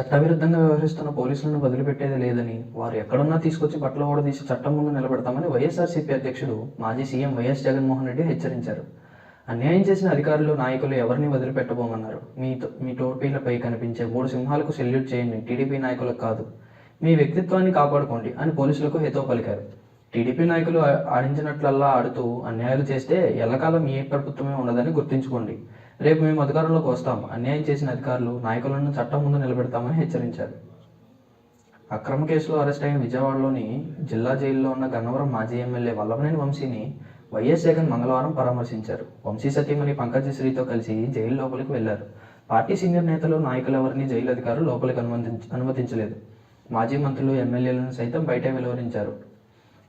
చట్టవిరుద్ధంగా వ్యవహరిస్తున్న పోలీసులను వదిలిపెట్టేది లేదని వారు ఎక్కడున్నా తీసుకొచ్చి బట్టలు ఓడదీసి చట్టం ముందు నిలబెడతామని వైఎస్ఆర్సీపీ అధ్యక్షుడు మాజీ సీఎం వైఎస్ జగన్మోహన్ రెడ్డి హెచ్చరించారు. అన్యాయం చేసిన అధికారులు నాయకులు ఎవరిని వదిలిపెట్టబోమన్నారు? మీ తో- మీ టోపీలపై కనిపించే మూడు సింహాలకు సెల్యూట్ చేయండి. టీడీపీ నాయకులకు కాదు. మీ వ్యక్తిత్వాన్ని కాపాడుకోండి అని పోలీసులకు హితో పలికారు. టీడీపీ నాయకులు ఆడించినట్లల్లా ఆడుతూ అన్యాయాలు చేస్తే ఎల్లకాలం ఏ ప్రభుత్వమే ఉండదని గుర్తుంచుకోండి. రేపు మేము అధికారంలోకి వస్తాం. అన్యాయం చేసిన అధికారులు నాయకులను చట్టం ముందు నిలబెడతామని హెచ్చరించారు. అక్రమ కేసులో అరెస్ట్ అయిన విజయవాడలోని జిల్లా జైల్లో ఉన్న గన్నవరం మాజీ ఎమ్మెల్యే వల్లభనేని వంశీని వైఎస్ జగన్ మంగళవారం పరామర్శించారు. వంశీ సతీమణి పంకజశ్రీతో కలిసి జైలు లోపలికి వెళ్ళారు. పార్టీ సీనియర్ నేతలు నాయకులు ఎవరిని జైలు అధికారులు లోపలికి అనుమతించ అనుమతించలేదు. మాజీ మంత్రులు ఎమ్మెల్యేలను సైతం బయటే వెలువరించారు.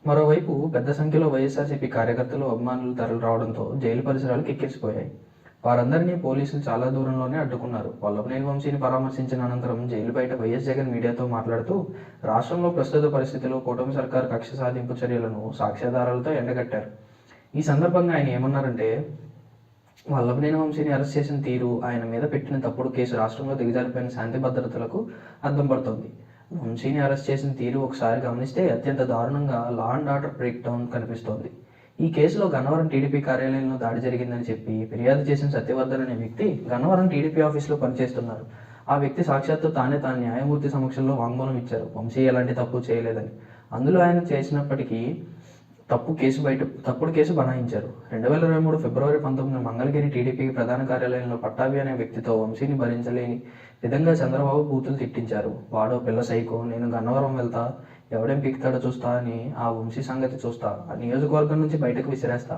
మరోవైపు పెద్ద సంఖ్యలో వైఎస్ఆర్సీపీ కార్యకర్తలు అభిమానులు తరలి రావడంతో జైలు పరిసరాలు కిక్కిరిసిపోయాయి. వారందరినీ పోలీసులు చాలా దూరంలోనే అడ్డుకున్నారు. వల్లభనేని వంశీని పరామర్శించిన అనంతరం జైలు బయట వైఎస్ జగన్ మీడియాతో మాట్లాడుతూ రాష్ట్రంలో ప్రస్తుత పరిస్థితిలో కూటమి సర్కార్ కక్ష సాధింపు చర్యలను సాక్ష్యాధారాలతో ఎండగట్టారు. ఈ సందర్భంగా ఆయన ఏమన్నారంటే వల్లభనేని వంశీని అరెస్ట్ చేసిన తీరు ఆయన మీద పెట్టిన తప్పుడు కేసు రాష్ట్రంలో దిగజారిపోయిన శాంతి భద్రతలకు అద్దం పడుతోంది. వంశీని అరెస్ట్ చేసిన తీరు ఒకసారి గమనిస్తే అత్యంత దారుణంగా law and order break down కనిపిస్తోంది. ఈ కేసులో గన్నవరం టీడీపీ కార్యాలయంలో దాడి జరిగిందని చెప్పి ఫిర్యాదు చేసిన సత్యవర్ధన్ అనే వ్యక్తి గన్నవరం టీడీపీ ఆఫీస్లో పనిచేస్తున్నారు. ఆ వ్యక్తి సాక్షాత్తు తానే తాను న్యాయమూర్తి సమక్షంలో వాంగ్మూలం ఇచ్చారు. వంశీ ఎలాంటి తప్పు చేయలేదని. అందులో ఆయన చేసినప్పటికీ తప్పు కేసు బయట తప్పుడు కేసు బనాయించారు. రెండు వేల ఇరవై మూడు ఫిబ్రవరి పంతొమ్మిది మంగళగిరి టీడీపీ ప్రధాన కార్యాలయంలో పట్టాభి అనే వ్యక్తితో వంశీని భరించలేని విధంగా చంద్రబాబు బూతులు తిట్టించారు. వాడో పిల్ల సైకో నేను గన్నవరం వెళ్తా ఎవడేం పీకుతాడో చూస్తా అని ఆ వంశీ సంగతి చూస్తా ఆ నియోజకవర్గం నుంచి బయటకు విసిరేస్తా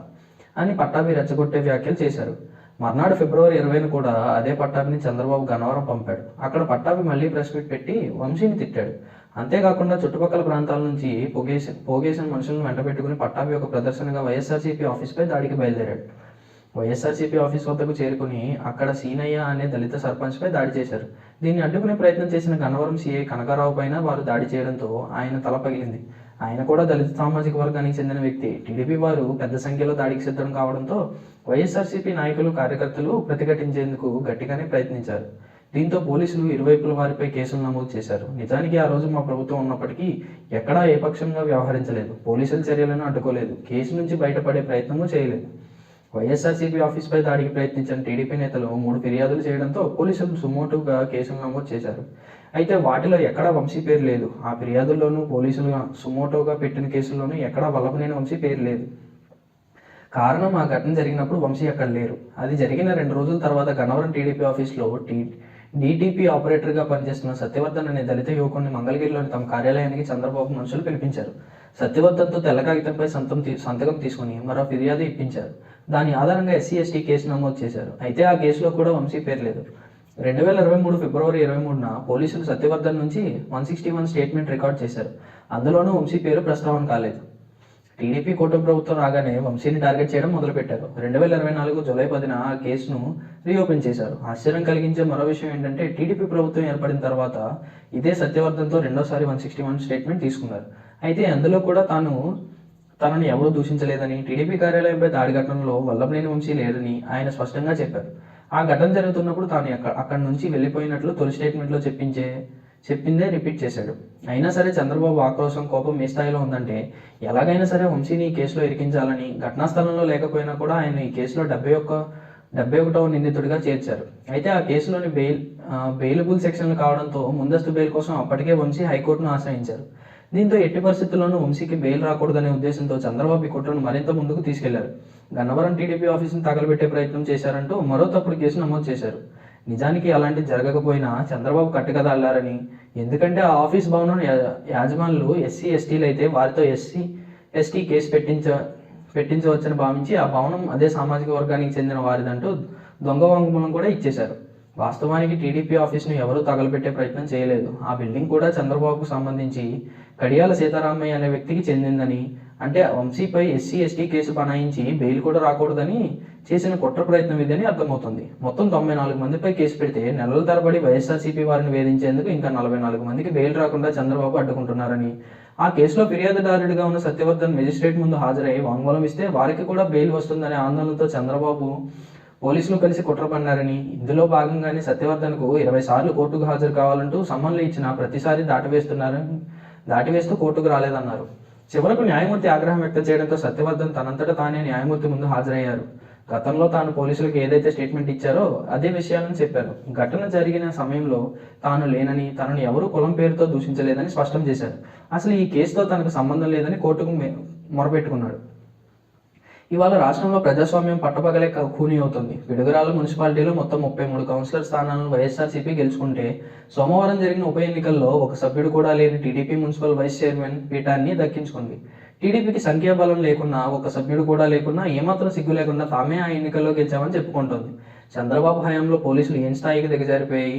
అని పట్టాభి రెచ్చగొట్టే వ్యాఖ్యలు చేశారు. మర్నాడు ఫిబ్రవరి ఇరవైన కూడా అదే పట్టాభిని చంద్రబాబు గన్నవరం పంపాడు. అక్కడ పట్టాభి మళ్ళీ ప్రెస్ మీట్ పెట్టి వంశీని తిట్టాడు. అంతేకాకుండా చుట్టుపక్కల ప్రాంతాల నుంచి పొగేసి పోగేసిన మనుషులను వెంట పెట్టుకుని పట్టాభి ఒక ప్రదర్శనగా వైఎస్ఆర్సీపీ ఆఫీస్పై దాడికి బయలుదేరాడు. వైఎస్ఆర్సీపీ ఆఫీస్ వద్దకు చేరుకుని అక్కడ సీనయ్య అనే దళిత సర్పంచ్పై దాడి చేశారు. దీన్ని అడ్డుకునే ప్రయత్నం చేసిన గన్నవరం సీఏ కనకారావు పైన వారు దాడి చేయడంతో ఆయన తల పగిలింది. ఆయన కూడా దళిత సామాజిక వర్గానికి చెందిన వ్యక్తి. టీడీపీ వారు పెద్ద సంఖ్యలో దాడికి సిద్ధం కావడంతో వైఎస్ఆర్సీపీ నాయకులు కార్యకర్తలు ప్రతిఘటించేందుకు గట్టిగానే ప్రయత్నించారు. దీంతో పోలీసులు ఇరువైపుల వారిపై కేసులు నమోదు చేశారు. నిజానికి ఆ రోజు మా ప్రభుత్వం ఉన్నప్పటికీ ఎక్కడా ఏపక్షంగా వ్యవహరించలేదు. పోలీసుల చర్యలను అడ్డుకోలేదు. కేసు నుంచి బయటపడే ప్రయత్నమూ చేయలేదు. వైఎస్ఆర్సీపీ ఆఫీస్పై దాడికి ప్రయత్నించిన టీడీపీ నేతలు మూడు ఫిర్యాదులు చేయడంతో పోలీసులు సుమోటుగా కేసులు నమోదు చేశారు. అయితే వాటిలో ఎక్కడా వంశీ పేరు లేదు. ఆ ఫిర్యాదుల్లోనూ పోలీసులు సుమోటోగా పెట్టిన కేసుల్లోనూ ఎక్కడా వల్లభనేని వంశీ పేరు లేదు. కారణం ఆ ఘటన జరిగినప్పుడు వంశీ అక్కడ లేరు. అది జరిగిన రెండు రోజుల తర్వాత గన్నవరం టీడీపీ ఆఫీస్లో టీ డీటీపీ ఆపరేటర్గా పనిచేస్తున్న సత్యవర్ధన్ అనే దళిత యువకుడిని మంగళగిరిలోని తమ కార్యాలయానికి చంద్రబాబు మనుషులు పిలిపించారు. సత్యవర్ధన్తో తెల్ల కాగితంపై సంతం తీ- సంతకం తీసుకుని మరో ఫిర్యాదు ఇప్పించారు. దాని ఆధారంగా ఎస్సీ ఎస్టీ కేసు నమోదు చేశారు. అయితే ఆ కేసులో కూడా వంశీ పేరు లేదు. రెండు వేల ఇరవై మూడు ఫిబ్రవరి ఇరవై మూడున పోలీసులు సత్యవర్ధన్ నుంచి one sixty one statement record చేశారు. అందులోనూ వంశీ పేరు ప్రస్తావన కాలేదు. టీడీపీ కూటమి ప్రభుత్వం రాగానే వంశీని టార్గెట్ చేయడం మొదలుపెట్టారు. రెండు వేల ఇరవై నాలుగు జూలై పదిన ఆ కేసును రీఓపెన్ చేశారు. ఆశ్చర్యం కలిగించే మరో విషయం ఏంటంటే టీడీపీ ప్రభుత్వం ఏర్పడిన తర్వాత ఇదే సత్యవర్ధన్తో రెండోసారి వన్ సిక్స్టీ వన్ స్టేట్మెంట్ తీసుకున్నారు. అయితే అందులో కూడా తాను తనని ఎవరూ దూషించలేదని టీడీపీ కార్యాలయంపై దాడి ఘటనలో వల్లభనేని వంశీ లేరని ఆయన స్పష్టంగా చెప్పారు. ఆ ఘటన జరుగుతున్నప్పుడు తాను అక్కడ అక్కడి నుంచి వెళ్ళిపోయినట్లు తొలి స్టేట్మెంట్లో చెప్పించే చెప్పిందే రిపీట్ చేశాడు. అయినా సరే చంద్రబాబు ఆక్రోశం కోపం ఏ స్థాయిలో ఉందంటే ఎలాగైనా సరే వంశీని ఈ కేసులో ఇరికించాలని ఘటనా స్థలంలో లేకపోయినా కూడా ఆయన ఈ కేసులో డెబ్బై ఒక్క డెబ్బై ఒకటవ నిందితుడిగా చేర్చారు. అయితే ఆ కేసులోని బెయిల్ బెయిలబుల్ సెక్షన్లు కావడంతో ముందస్తు బెయిల్ కోసం అప్పటికే వంశీ హైకోర్టును ఆశ్రయించారు. దీంతో ఎట్టి పరిస్థితుల్లోనూ వంశీకి బెయిల్ రాకూడదనే ఉద్దేశంతో చంద్రబాబు ఈ కుట్రను మరింత ముందుకు తీసుకెళ్ళారు. గన్నవరం టీడీపీ ఆఫీసును తగలబెట్టే ప్రయత్నం చేశారంటూ మరో తప్పుడు కేసు నమోదు చేశారు. నిజానికి అలాంటి జరగకపోయినా చంద్రబాబు కట్టుకదల్లారని ఎందుకంటే ఆ ఆఫీస్ భవనం యాజమానులు ఎస్సీ ఎస్టీలు అయితే వారితో ఎస్సీ ఎస్టీ కేసు పెట్టించ పెట్టించవచ్చని భావించి ఆ భవనం అదే సామాజిక వర్గానికి చెందిన వారిదంటూ దొంగ వాంగ్మూలం కూడా ఇచ్చేశారు. వాస్తవానికి టీడీపీ ఆఫీస్ను ఎవరూ తగలబెట్టే ప్రయత్నం చేయలేదు. ఆ బిల్డింగ్ కూడా చంద్రబాబుకు సంబంధించి కడియాల సీతారామయ్య అనే వ్యక్తికి చెందిందని అంటే వంశీపై ఎస్సీ ఎస్టీ కేసు బనాయించి బెయిల్ కూడా రాకూడదని చేసిన కుట్ర ప్రయత్నం ఇదని అర్థమవుతుంది. మొత్తం తొంభై నాలుగు మందిపై కేసు పెడితే నెలల తరబడి వైఎస్ఆర్సీపీ వారిని వేధించేందుకు ఇంకా నలభై నాలుగు మందికి బెయిల్ రాకుండా చంద్రబాబు అడ్డుకుంటున్నారని ఆ కేసులో ఫిర్యాదుదారుడిగా ఉన్న సత్యవర్ధన్ మెజిస్ట్రేట్ ముందు హాజరై వాంగ్మూలం ఇస్తే వారికి కూడా బెయిల్ వస్తుందనే ఆందోళనతో చంద్రబాబు పోలీసులు కలిసి కుట్ర పన్నారని ఇందులో భాగంగానే సత్యవర్ధన్కు ఇరవై సార్లు కోర్టుకు హాజరు కావాలంటూ సమ్మన్లు ఇచ్చినా ప్రతిసారి దాటివేస్తున్నారని దాటివేస్తూ కోర్టుకు రాలేదన్నారు. చివరకు న్యాయమూర్తి ఆగ్రహం వ్యక్తం చేయడంతో సత్యవర్ధన్ తనంతట తానే న్యాయమూర్తి ముందు హాజరయ్యారు. గతంలో తాను పోలీసులకు ఏదైతే స్టేట్మెంట్ ఇచ్చారో అదే విషయాలను చెప్పారు. ఘటన జరిగిన సమయంలో తాను లేనని తనను ఎవరు కులం పేరుతో దూషించలేదని స్పష్టం చేశారు. అసలు ఈ కేసుతో తనకు సంబంధం లేదని కోర్టుకు మొరపెట్టుకున్నాడు. ఇవాళ రాష్ట్రంలో ప్రజాస్వామ్యం పట్టపగలే క- కూని అవుతుంది విడుగురాల మున్సిపాలిటీలో మొత్తం ముప్పై మూడు కౌన్సిలర్ స్థానాలను వైఎస్ఆర్సీపీ గెలుచుకుంటే సోమవారం జరిగిన ఉప ఎన్నికల్లో ఒక సభ్యుడు కూడా లేని టీడీపీ మున్సిపల్ వైస్ చైర్మన్ పీఠాన్ని దక్కించుకుంది. టీడీపీకి సంఖ్యాబలం లేకున్నా ఒక సభ్యుడు కూడా లేకున్నా ఏమాత్రం సిగ్గు లేకుండా తామే ఆ ఎన్నికల్లో గెలిచామని చెప్పుకుంటోంది. చంద్రబాబు హయాంలో పోలీసులు ఏం స్థాయికి దిగజారిపోయి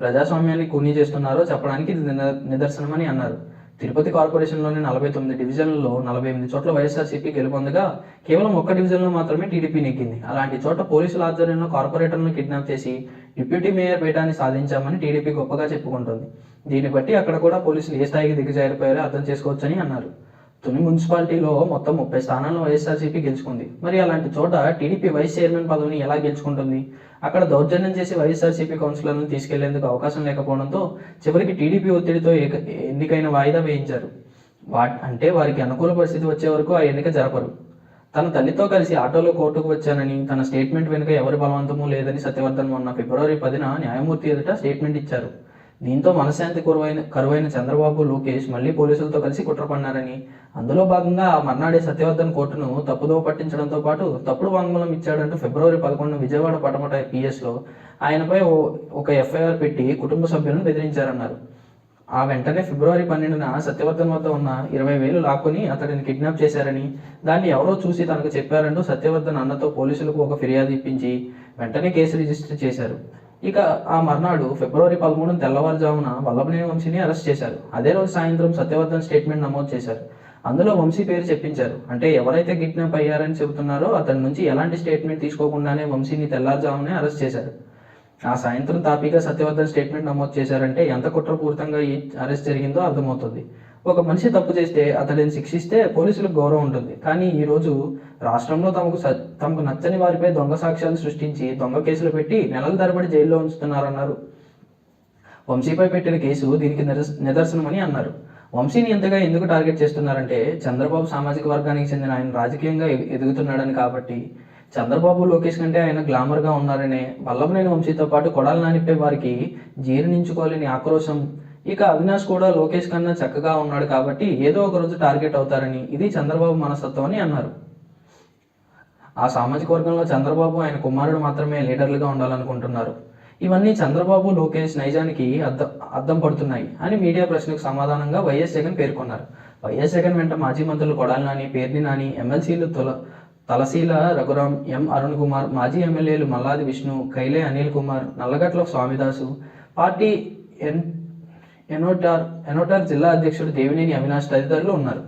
ప్రజాస్వామ్యాన్ని కూనీ చేస్తున్నారో చెప్పడానికి ఇది నిద- నిదర్శనమని అన్నారు. తిరుపతి కార్పొరేషన్లోని నలభై తొమ్మిది డివిజన్లలో నలభై ఎనిమిది చోట్ల వైఎస్ఆర్సీపీ గెలుపొందగా కేవలం ఒక్క డివిజన్లో మాత్రమే టీడీపీ నెగ్గింది. అలాంటి చోట పోలీసుల ఆధ్వర్యంలో కార్పొరేటర్లను కిడ్నాప్ చేసి డిప్యూటీ మేయర్ పీఠాన్ని సాధించామని టీడీపీ గొప్పగా చెప్పుకుంటోంది. దీన్ని బట్టి అక్కడ కూడా పోలీసులు ఏ స్థాయికి దిగజారిపోయారో అర్థం చేసుకోవచ్చని అన్నారు. తుని మున్సిపాలిటీలో మొత్తం ముప్పై స్థానాలను వైఎస్ఆర్సీపీ గెలుచుకుంది. మరి అలాంటి చోట టీడీపీ వైస్ చైర్మన్ పదవిని ఎలా గెలుచుకుంటుంది? అక్కడ దౌర్జన్యం చేసి వైఎస్ఆర్సీపీ కౌన్సిలర్ను తీసుకెళ్ళేందుకు అవకాశం లేకపోవడంతో చివరికి టీడీపీ ఒత్తిడితో ఎన్నికైన వాయిదా వేయించారు. వా అంటే వారికి అనుకూల పరిస్థితి వచ్చే వరకు ఆ ఎన్నిక జరపరు. తన తల్లితో కలిసి ఆటోలో కోర్టుకు వచ్చానని తన స్టేట్మెంట్ వెనుక ఎవరి బలవంతమూ లేదని సత్యవర్ధన్ మొన్న ఫిబ్రవరి పదిన న్యాయమూర్తి ఎదుట స్టేట్మెంట్ ఇచ్చారు. దీంతో మనశ్శాంతి కురువైన కరువైన చంద్రబాబు లోకేష్ మళ్ళీ పోలీసులతో కలిసి కుట్ర పన్నారని. అందులో భాగంగా ఆ మర్నాడే సత్యవర్ధన్ కోర్టును తప్పుదోవ పట్టించడంతో పాటు తప్పుడు వాంగ్మూలం ఇచ్చాడంటూ ఫిబ్రవరి పదకొండు విజయవాడ పటమట పిఎస్లో ఆయనపై ఓ- ఒక ఎఫ్ఐఆర్ పెట్టి కుటుంబ సభ్యులను బెదిరించారన్నారు. ఆ వెంటనే ఫిబ్రవరి పన్నెండున సత్యవర్ధన్ వద్ద ఉన్న ఇరవై వేలు లాక్కొని అతడిని కిడ్నాప్ చేశారని దాన్ని ఎవరో చూసి తనకు చెప్పారంటూ సత్యవర్ధన్ అన్నతో పోలీసులకు ఒక ఫిర్యాదు ఇప్పించి వెంటనే కేసు రిజిస్టర్ చేశారు. ఇక ఆ మర్నాడు ఫిబ్రవరి పదమూడున తెల్లవారుజామున వల్లభనేని వంశీని అరెస్ట్ చేశారు. అదే రోజు సాయంత్రం సత్యవర్ధన్ స్టేట్మెంట్ నమోదు చేశారు. అందులో వంశీ పేరు చెప్పించారు. అంటే ఎవరైతే కిడ్నాప్ అయ్యారని చెబుతున్నారో అతని నుంచి ఎలాంటి స్టేట్మెంట్ తీసుకోకుండానే వంశీని తెల్లారుజామునే అరెస్ట్ చేశారు. ఆ సాయంత్రం తాపీగా సత్యవర్ధన్ స్టేట్మెంట్ నమోదు చేశారంటే ఎంత కుట్రపూరితంగా ఈ అరెస్ట్ జరిగిందో అర్థమవుతుంది. ఒక మనిషి తప్పు చేస్తే అతడిని శిక్షిస్తే పోలీసులకు గౌరవం ఉంటుంది. కానీ ఈ రోజు రాష్ట్రంలో తమకు స- తమకు నచ్చని వారిపై దొంగ సాక్ష్యాలు సృష్టించి దొంగ కేసులు పెట్టి నెలల తరబడి జైల్లో ఉంచుతున్నారన్నారు. వంశీపై పెట్టిన కేసు దీనికి నిదర్శనమని అన్నారు. వంశీని ఎంతగా ఎందుకు టార్గెట్ చేస్తున్నారంటే చంద్రబాబు సామాజిక వర్గానికి చెందిన ఆయన రాజకీయంగా ఎదుగుతున్నాడని కాబట్టి. చంద్రబాబు లోకేష్ కంటే ఆయన గ్లామర్గా ఉన్నారనే వల్లభనేని వంశీతో పాటు కొడాలి నానిపై వారికి జీర్ణించుకోలేని ఆక్రోశం ఇక అవినాష్ కూడా లోకేష్ కన్నా చక్కగా ఉన్నాడు కాబట్టి ఏదో ఒక రోజు టార్గెట్ అవుతారని ఇది చంద్రబాబు మనస్తత్వం అని అన్నారు. ఆ సామాజిక వర్గంలో చంద్రబాబు ఆయన కుమారుడు మాత్రమే లీడర్లుగా ఉండాలనుకుంటున్నారు. ఇవన్నీ చంద్రబాబు లోకేష్ నైజానికి అద్దం అద్దం పడుతున్నాయి అని మీడియా ప్రశ్నకు సమాధానంగా వైఎస్ జగన్ పేర్కొన్నారు. వైఎస్ జగన్ వెంట మాజీ మంత్రులు కొడాలి నాని పేర్ని నాని ఎమ్మెల్సీలు తొల తలశీల రఘురాం ఎం అరుణ్ కుమార్ మాజీ ఎమ్మెల్యేలు మల్లాది విష్ణు కైలే అనిల్ కుమార్ నల్లగట్ల స్వామిదాసు పార్టీ ఎన్ ఎనోటార్ ఎనోటార్ జిల్లా అధ్యక్షుడు దేవినేని అవినాష్ తదితరులు ఉన్నారు.